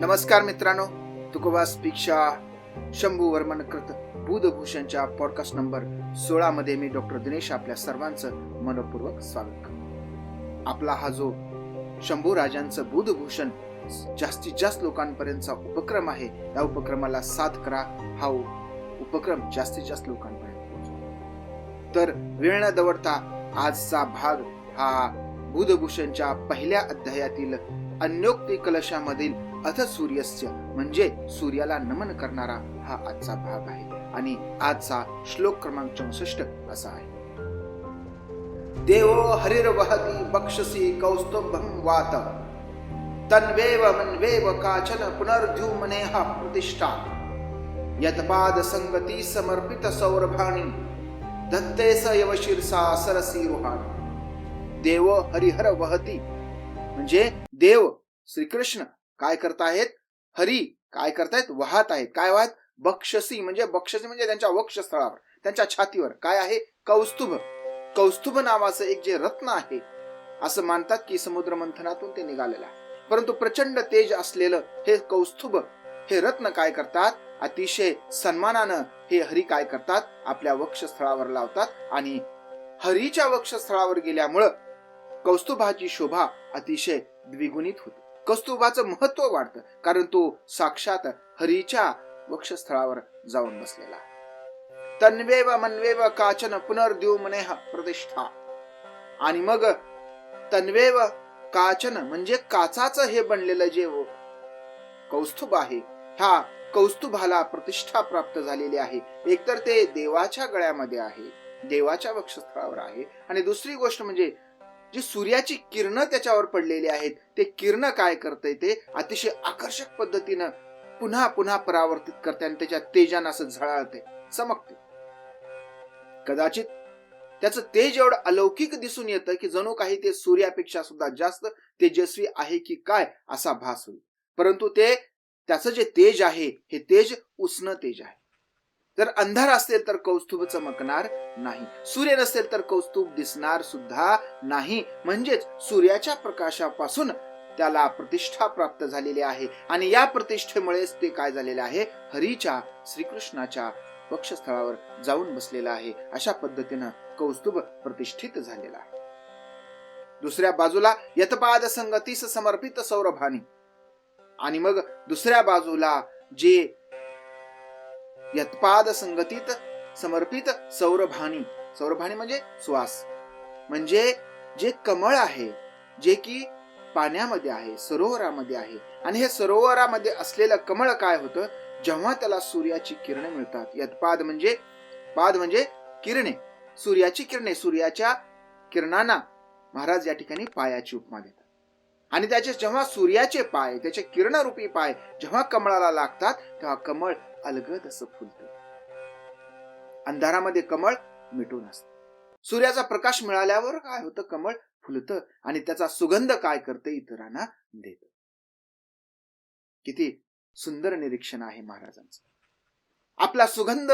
नमस्कार मित्रांनो तुकोबा स्पीक्षा शंभू वर्मन कृत बुधभूषणच्या पॉडकास्ट नंबर सोळा मध्ये मी डॉक्टर दिनेश आपल्या सर्वांचं मनपूर्वक स्वागत करतो. आपला हा जो शंभू राजांचं बुधभूषण जास्तीत जास्त लोकांपर्यंतचा उपक्रम आहे या उपक्रमाला साथ करा हा उपक्रम जास्तीत जास्त लोकांपर्यंत तर वेळ न दवडता आजचा भाग हा बुधभूषणच्या पहिल्या अध्यायातील अन्योक्ती कलशामधील अथ सूर्यस्य म्हणजे सूर्याला नमन करणारा हा आजचा भाग आहे. आणि आजचा श्लोक क्रमांक चौसष्ट असा आहे. देवो हरिर्वहती बक्षसी कौस्तुभं वात। तन्वेव मन्वेव काचन पुनर्द्युमनेहा प्रतिष्ठा। यत्पाद संगती समर्पित सौरभाणी दत्ते स यव शिरसा सरसी रुहाणी देव हरिहर वहती म्हणजे देव श्रीकृष्ण काय करतायत हरी. काय करतायत वाहत आहेत. काय वाहत? बक्षसी. म्हणजे बक्षसी म्हणजे त्यांच्या वक्षस्थळावर त्यांच्या छातीवर. काय आहे? कौस्तुभ. कौस्तुभ नावाचं एक जे रत्न आहे असं मानतात की समुद्र मंथनातून ते निघालेलं आहे. परंतु प्रचंड तेज असलेलं हे कौस्तुभ हे रत्न काय करतात? अतिशय सन्मानानं हे हरी काय करतात? आपल्या वक्षस्थळावर लावतात आणि हरीच्या वक्षस्थळावर गेल्यामुळं कौस्तुभाची शोभा अतिशय द्विगुणित होते. कौस्तुभाचं महत्त्व वाढतं कारण तो साक्षात हरीच्या वक्षस्थळावर जाऊन बसलेला. तन्वेव मनवेव काचन पुनर्द्यू मनेह प्रतिष्ठा. आणि मग तन्वेव काचन म्हणजे काचाचं हे बनलेलं जे कौस्तुभ आहे ह्या कौस्तुभाला प्रतिष्ठा प्राप्त झालेली आहे. एकतर ते देवाच्या गळ्यामध्ये आहे देवाच्या वक्षस्थळावर आहे. आणि दुसरी गोष्ट म्हणजे जी सूर्याची किरण त्याच्यावर पडलेली आहेत ते किरण काय करते ते अतिशय आकर्षक पद्धतीनं पुन्हा पुन्हा परावर्तित करते आणि त्याच्या तेजानं असं झळाळते चमकते कदाचित त्याचं तेज एवढं अलौकिक दिसून येतं की जणू काही ते सूर्यापेक्षा सुद्धा जास्त तेजस्वी आहे की काय असा भास होईल. परंतु ते त्याचं जे तेज आहे हे तेज उष्ण तेज आहे. जर अंधार असेल तर कौस्तुभ चमकणार नाही. सूर्य नसेल तर कौस्तुभ दिसणार सुद्धा नाही. म्हणजेच सूर्याच्या प्रकाशापासून त्याला प्रतिष्ठा प्राप्त झालेली आहे. आणि या प्रतिष्ठेमुळेच ते काय झालेले आहे? हरीच्या श्रीकृष्णाच्या पक्षस्थळावर जाऊन बसलेला आहे. अशा पद्धतीनं कौस्तुभ प्रतिष्ठित झालेला आहे. दुसऱ्या बाजूला यतपाद संगतीस समर्पित सौरभानी. आणि मग दुसऱ्या बाजूला जे यत्पाद संगतीत समर्पित सौरभानी. सौरभानी म्हणजे श्वास म्हणजे जे कमळ आहे जे की पाण्यामध्ये आहे सरोवरामध्ये आहे. आणि हे सरोवरामध्ये असलेलं कमळ काय होतं? जेव्हा त्याला सूर्याची किरणे मिळतात. यत्पाद म्हणजे पाद म्हणजे किरणे. सूर्याची किरणे सूर्याच्या किरणांना महाराज या ठिकाणी पायाची उपमा देतात. आणि त्याचे जेव्हा सूर्याचे पाय त्याचे किरणरूपी पाय जेव्हा कमळाला लागतात तेव्हा कमळ अलगद असं फुलत. अंधारामध्ये कमळ मिटून असत. सूर्याचा प्रकाश मिळाल्यावर काय होतं? कमळ फुलत आणि त्याचा सुगंध काय करतं? इतरांना देत. किती सुंदर निरीक्षण आहे महाराजांचं. आपला सुगंध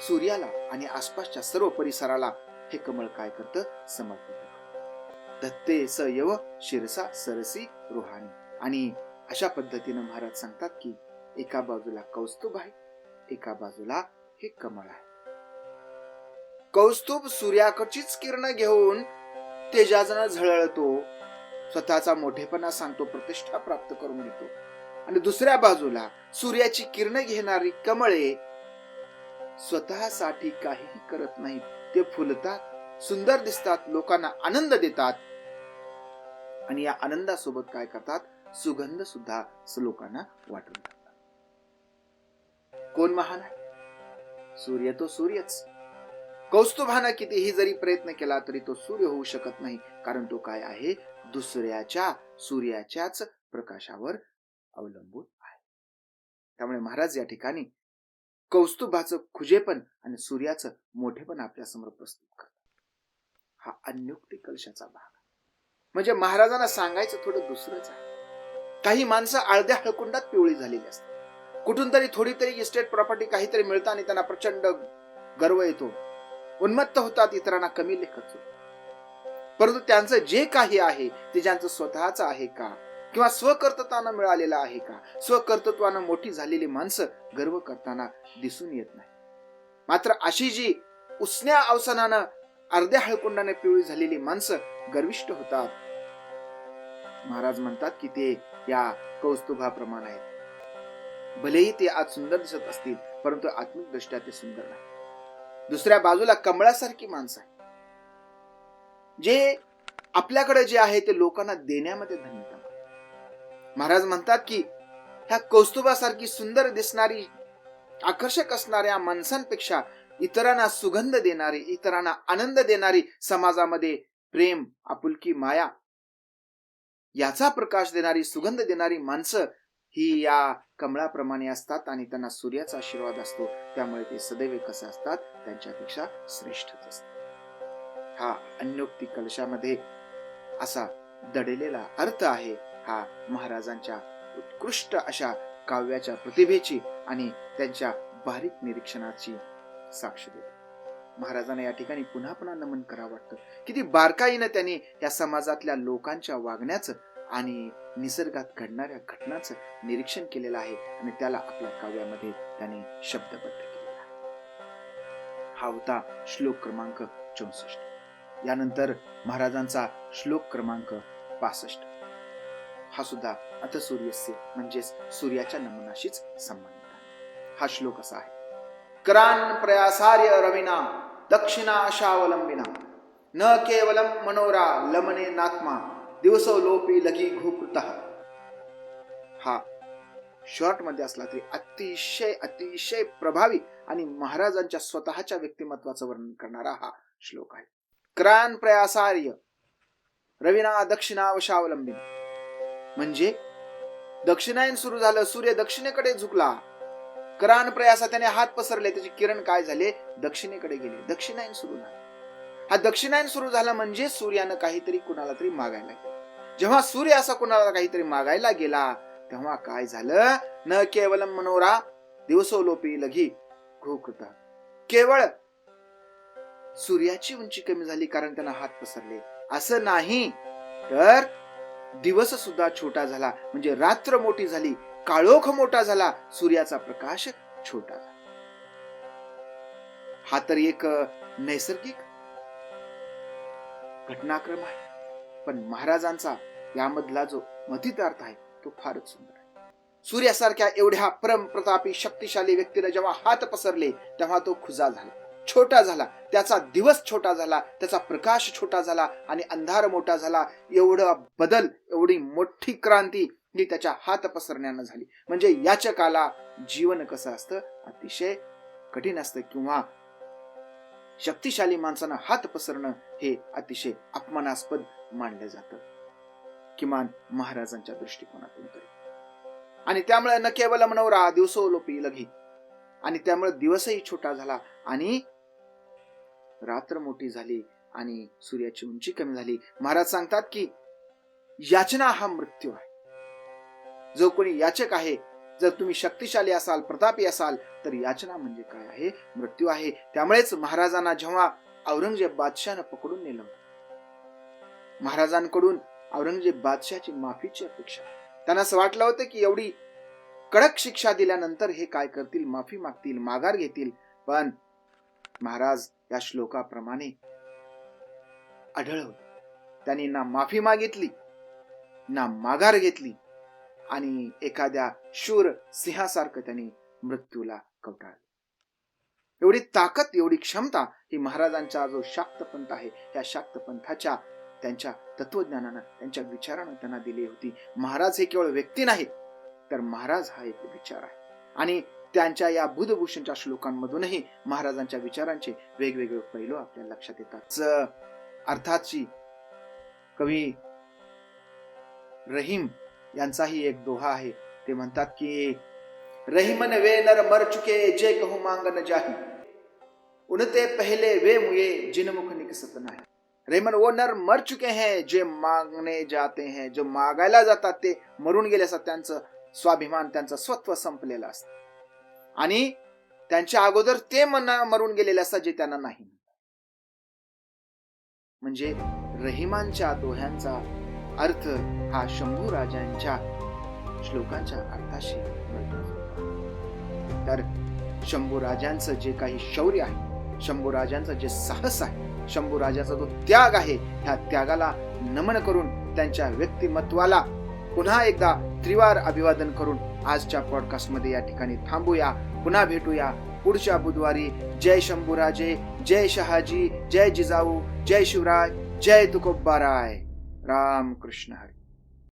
सूर्याला आणि आसपासच्या सर्व परिसराला हे कमळ काय करतं? समर्पित धत्ते दत्ते स शिरसा सरसी रुहानी. आणि अशा पद्धतीनं महाराज सांगतात की एका बाजूला कौस्तुभ आहे एका बाजूला हे कमळ आहे. कौस्तुभ सूर्याकडचीच किरण घेऊन तेजाजनं झळळतो स्वतःचा मोठेपणा सांगतो प्रतिष्ठा प्राप्त करून घेतो. आणि दुसऱ्या बाजूला सूर्याची किरण घेणारी कमळे स्वतःसाठी काहीही करत नाहीत. ते फुलतात सुंदर दिसतात लोकांना आनंद देतात आणि या आनंदासोबत काय करतात? सुगंध सुद्धा लोकांना वाटून टाकतात. कोण महान आहे? सूर्य तो सूर्यच. कौस्तुभानं कितीही जरी प्रयत्न केला तरी तो सूर्य होऊ शकत नाही कारण तो काय आहे? दुसऱ्याच्या सूर्याच्याच प्रकाशावर अवलंबून आहे. त्यामुळे महाराज या ठिकाणी कौस्तुभाचं खुजेपण आणि सूर्याचं मोठेपण आपल्यासमोर प्रस्तुत करतात. हा अन्युक्ती कलशाचा भाग म्हणजे महाराजांना सांगायचं थोडं दुसरंच आहे. काही माणसं आळद्या हळकुंडात पिवळी झालेली असतात. कुठून तरी थोडी तरी इस्टेट प्रॉपर्टी काहीतरी मिळतं आणि त्यांना प्रचंड गर्व येतो. उन्मत्त होतात इतरांना कमी लेखत परंतु त्यांचं जे काही आहे ते ज्यांचं स्वतःच आहे का? किंवा स्वकर्तृत्वानं मिळालेलं आहे का? स्वकर्तृत्वानं मोठी झालेली माणसं गर्व करताना दिसून येत नाही. मात्र अशी जी उसन्या अवसनानं अर्ध्या हळकुंडाने पिवळी झालेली माणसं गर्विष्ट होतात महाराज म्हणतात की ते या कौस्तुभाप्रमाण आहेत. भलेही ते आज सुंदर दिसत असतील परंतु आत्मिक दृष्ट्या ते सुंदर नाही. दुसऱ्या बाजूला कमळासारखी माणसं आहे जे आपल्याकडे जे आहे ते लोकांना देण्यामध्ये धन्यता महाराज म्हणतात की ह्या कौस्तुभासारखी सुंदर दिसणारी आकर्षक असणाऱ्या माणसांपेक्षा इतरांना सुगंध देणारी इतरांना आनंद देणारी समाजामध्ये प्रेम आपुलकी माया याचा प्रकाश देणारी सुगंध देणारी माणसं ही या कमळाप्रमाणे असतात आणि त्यांना सूर्याचा आशीर्वाद असतो. त्यामुळे ते सदैव कसे असतात? त्यांच्यापेक्षा श्रेष्ठच असतात. हा अन्योक्ती कलशामध्ये असा दडलेला अर्थ आहे. हा महाराजांच्या उत्कृष्ट अशा काव्याच्या प्रतिभेची आणि त्यांच्या बारीक निरीक्षणाची साक्ष देतो. महाराजांना या ठिकाणी पुन्हा पुन्हा नमन करावं वाटतं. किती बारकाईनं त्यांनी या समाजातल्या लोकांच्या वागण्याचं आणि निसर्गात घडणाऱ्या घटनाचं निरीक्षण केलेलं आहे आणि त्याला आपल्या काव्यामध्ये त्याने शब्दबद्ध केलेला आहे. हा होता श्लोक क्रमांक चौसष्ट. यानंतर महाराजांचा श्लोक क्रमांक पासष्ट. हा सुद्धा अतसूर्यस्य म्हणजेच सूर्याच्या नमनाशीच संबंधित आहे. हा श्लोक असा आहे. करान प्रयासार्य रविना दक्षिणाशावलंबिना न केवलं मनोरा लमने नात्मा दिवसोलोपी लगी घुकृत। हा शॉर्टमध्ये असला तरी अतिशय अतिशय प्रभावी आणि महाराजांच्या स्वतःच्या व्यक्तिमत्वाचं वर्णन करणारा हा श्लोक आहे. क्रान प्रयासार्य रविना दक्षिणावशावलंबिन म्हणजे दक्षिणायन सुरू झालं सूर्य दक्षिणेकडे झुकला करान प्रयासा त्याने हात पसरले. त्याचे किरण काय झाले? दक्षिणेकडे गेले. दक्षिणायन सुरू झाला. हा दक्षिणायन सुरू झाला म्हणजे सूर्यानं काहीतरी कुणाला तरी मागायला गेला. जेव्हा सूर्य असा कुणाला काहीतरी मागायला गेला तेव्हा काय झालं? न केवलम मनोरा दिवसोलोपी लघी घोकृत. केवळ सूर्याची उंची कमी झाली कारण त्यांना हात पसरले. असं नाही. तर दिवस सुद्धा छोटा झाला. म्हणजे रात्र मोठी झाली. काळोख मोठा झाला सूर्याचा प्रकाश छोटा झाला. हा तर एक नैसर्गिक घटनाक्रम आहे. पण महाराजांचा यामधला जो मतितार्थ आहे तो फारच सुंदर आहे. सूर्यासारख्या एवढ्या परम प्रतापी शक्तिशाली व्यक्तीला जेव्हा हात पसरले तेव्हा तो खुजा झाला. छोटा झाला. त्याचा दिवस छोटा झाला. त्याचा प्रकाश छोटा झाला आणि अंधार मोठा झाला. एवढा बदल एवढी मोठी क्रांती ही त्याच्या हात पसरण्यानं झाली. म्हणजे याचकाला जीवन कसं असतं? अतिशय कठीण असतं किंवा शक्तिशाली माणसानं हात पसरणं हे अतिशय अपमानास्पद मानलं जातं. किमान महाराजांच्या दृष्टिकोनातून तरी. आणि त्यामुळे न केवळ मनोरा दिवसोलोपी लघी. आणि त्यामुळे दिवसही छोटा झाला आणि रात्र मोठी झाली आणि सूर्याची उंची कमी झाली. महाराज सांगतात की याचना हा मृत्यू आहे. जो कोणी याचक आहे जर तुम्ही शक्तिशाली असाल प्रतापी असाल तर याचना म्हणजे काय आहे? मृत्यू आहे. त्यामुळेच महाराजांना जेव्हा औरंगजेब बादशाहनं पकडून नेलं. महाराजांकडून औरंगजेब बादशाहची माफीची अपेक्षा. त्यांना असं वाटलं होतं की एवढी कडक शिक्षा दिल्यानंतर हे काय करतील? माफी मागतील माघार घेतील. पण महाराज या श्लोकाप्रमाणे आढळ त्यांनी ना माफी मागितली ना माघार घेतली आणि एखाद्या शूर सिंहासारखं त्यांनी मृत्यूला कवटाळ एवढी ताकद एवढी क्षमता ही महाराजांचा जो शाक्तपंथ आहे त्या शाक्तपंथाच्या त्यांच्या तत्वज्ञानानं त्यांच्या विचारानं त्यांना दिली होती. महाराज हे केवळ व्यक्ती नाहीत तर महाराज हा एक विचार आहे. आणि त्यांच्या या बुधभूषणच्या श्लोकांमधूनही महाराजांच्या विचारांचे वेगवेगळे पैलू आपल्याला लक्षात येतात. अर्थाची कवी रहीम यांचाही एक दोहा आहे. ते म्हणतात की रहीमन वे नर मर चुके जे कहू मांगन जाही. उनते पहले वे मुए जिनमुख निकसत नाही. रेमन वो नर मर चुके हैं जे मागणे जाते हैं जो मागायला जातात ते मरून गेले असतात त्यांचं स्वाभिमान त्यांचं स्वत्व संपलेलं असतं. आणि त्यांच्या अगोदर ते मना मरून गेलेले असतात जे त्यांना नाही म्हणजे रहिमांच्या दोह्यांचा अर्थ हा शंभू राजांच्या श्लोकांच्या अर्थाशी मिळतो. तर शंभू राजांचं जे काही शौर्य आहे शंभू राजांचं जे साहस आहे शंभू राजाचा जो त्याग आहे ह्या त्यागाला नमन करून त्यांच्या व्यक्तिमत्वाला पुन्हा एकदा त्रिवार अभिवादन करून आजच्या पॉडकास्टमध्ये या ठिकाणी थांबूया. पुन्हा भेटूया पुढच्या बुधवारी. जय शंभूराजे जय शहाजी जय जिजाऊ जय शिवराय जय तुकोबाराय. राम कृष्ण हरी।